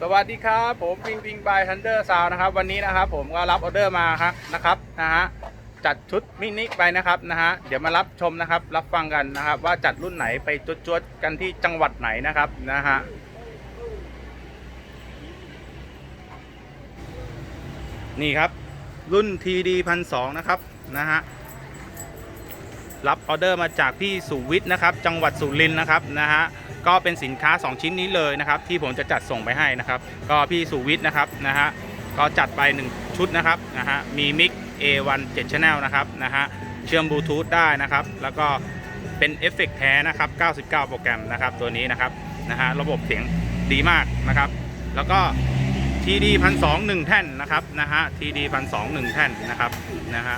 สวัสดีครับผมปิงปิงบายทันเดอร์ซาวนะครับ วันนี้นะครับผมก็รับออเดอร์มาครับนะครับนะฮะจัดชุดมินิไปนะครับนะฮะเดี๋ยวมารับชมนะครับ รับฟังกันนะครับ ว่าจัดรุ่นไหนไปจวดๆกันที่จังหวัดไหนนะครับนะฮะนี่ครับรุ่น TD พันสองนะครับนะฮะ รับออเดอร์มาจากพี่สุวิทย์นะครับ จังหวัดสุรินทร์นะครับนะฮะก็เป็นสินค้า 2 ชิ้นนี้เลยนะครับ ที่ผมจะจัดส่งไปให้นะครับ ก็พี่สุวิทย์นะครับนะฮะก็จัดไป 1 ชุดนะครับนะฮะมีมิก A1 7 Channel นะครับนะฮะเชื่อมบลูทูธได้นะครับ แล้วก็เป็นเอฟเฟกต์แท้นะครับ 99 โปรแกรมนะครับ ตัวนี้นะครับนะฮะระบบเสียงดีมากนะครับ แล้วก็ TD พันสองหนึ่งแท่นนะครับนะฮะ TD พันสองหนึ่งแท่นนะครับนะฮะ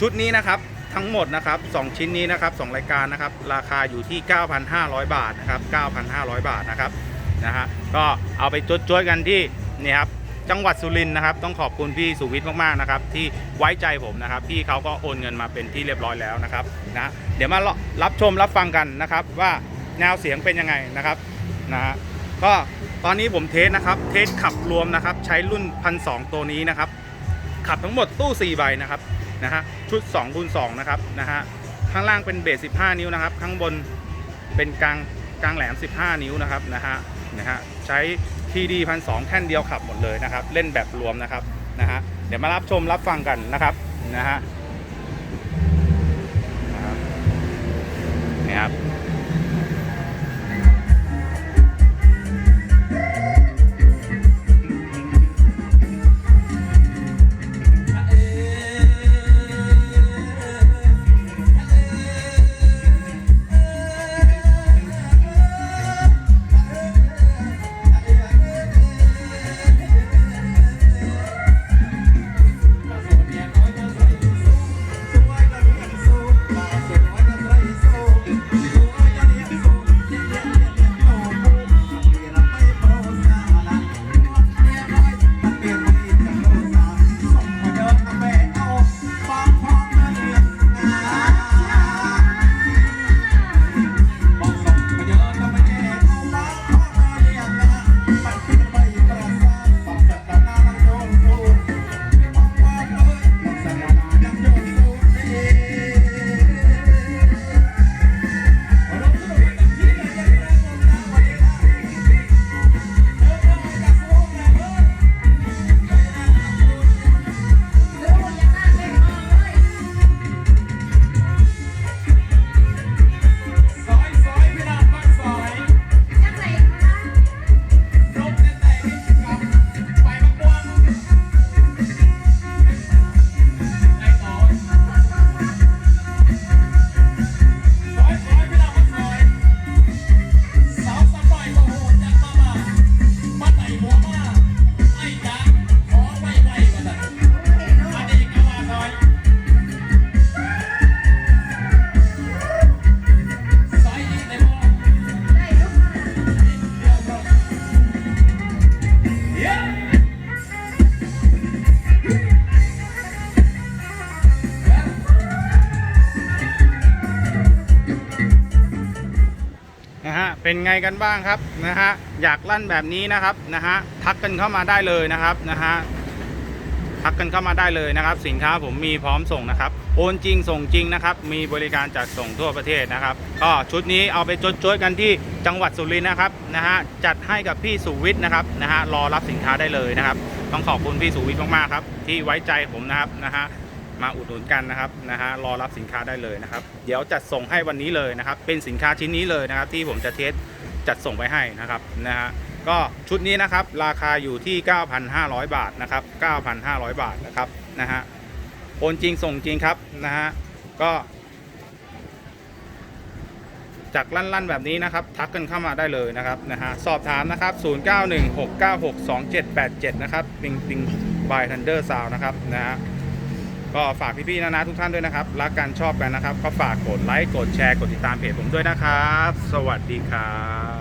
ชุดนี้นะครับ ทั้งหมดนะครับ 2 ชิ้นนี้นะครับ 2 รายการนะครับ ราคาอยู่ที่ 9,500 บาทนะครับ 9,500 บาทนะครับนะฮะก็เอาไปจดๆกันที่นี่ครับจังหวัดสุรินทร์นะครับ ต้องขอบคุณพี่สุวิทย์มากๆนะครับ ที่ไว้ใจผมนะครับ พี่เขาก็โอนเงินมาเป็นที่เรียบร้อยแล้วนะครับนะเดี๋ยวมารับชมรับฟังกันนะครับ ว่าแนวเสียงเป็นยังไงนะครับนะฮะก็ตอนนี้ผมเทสนะครับ เทสขับรวมนะครับ ใช้รุ่นพันสตัวนี้นะครับ ขับทั้งหมดตู้ 4 ใบนะครับ นะฮะชุด2คูณ2นะครับนะฮะข้างล่างเป็นเบส 15 นิ้วนะครับ ข้างบนเป็นกลางกลางแหลม 15 นิ้วนะครับนะฮะนะฮะใช้ทีดีพันสแท่นเดียวขับหมดเลยนะครับ เล่นแบบรวมนะครับนะฮะเดี๋ยวมารับชมรับฟังกันนะครับนะฮะะเป็นไงกันบ้างครับนะฮะอยากลั่นแบบนี้นะครับนะฮะทักกันเข้ามาได้เลยนะครับนะฮะทักกันเข้ามาได้เลยนะครับ สินค้าผมมีพร้อมส่งนะครับ โอนจริงส่งจริงนะครับ มีบริการจัดส่งทั่วประเทศนะครับ ก็ชุดนี้เอาไปจดๆกันที่จังหวัดสุรินทร์นะครับนะฮะจัดให้กับพี่สุวิทย์นะครับนะฮะรอรับสินค้าได้เลยนะครับ ต้องขอบคุณพี่สุวิทย์มากๆครับ ที่ไว้ใจผมนะครับนะฮะ มาอุดหนุนกันนะครับนะฮะรอรับสินค้าได้เลยนะครับ เดี๋ยวจัดส่งให้วันนี้เลยนะครับ เป็นสินค้าชิ้นนี้เลยนะครับ ที่ผมจะเทสจัดส่งไปให้นะครับนะฮะก็ชุดนี้นะครับราคาอยู่ที่ 9,500 บาทนะครับ 9,500 บาทนะครับนะฮะโอนจริงส่งจริงครับนะฮะก็จากลั่นๆแบบนี้นะครับ ทักกันเข้ามาได้เลยนะครับนะฮะสอบถามนะครับ 0916962787 นะครับปิงปิงบายทันเดอร์ซาวนะครับนะฮะ ก็ฝากพี่ๆนะนะทุกท่านด้วยนะครับ รักกันชอบกันนะครับ ก็ฝากกดไลค์กดแชร์กดติดตามเพจผมด้วยนะครับ สวัสดีครับ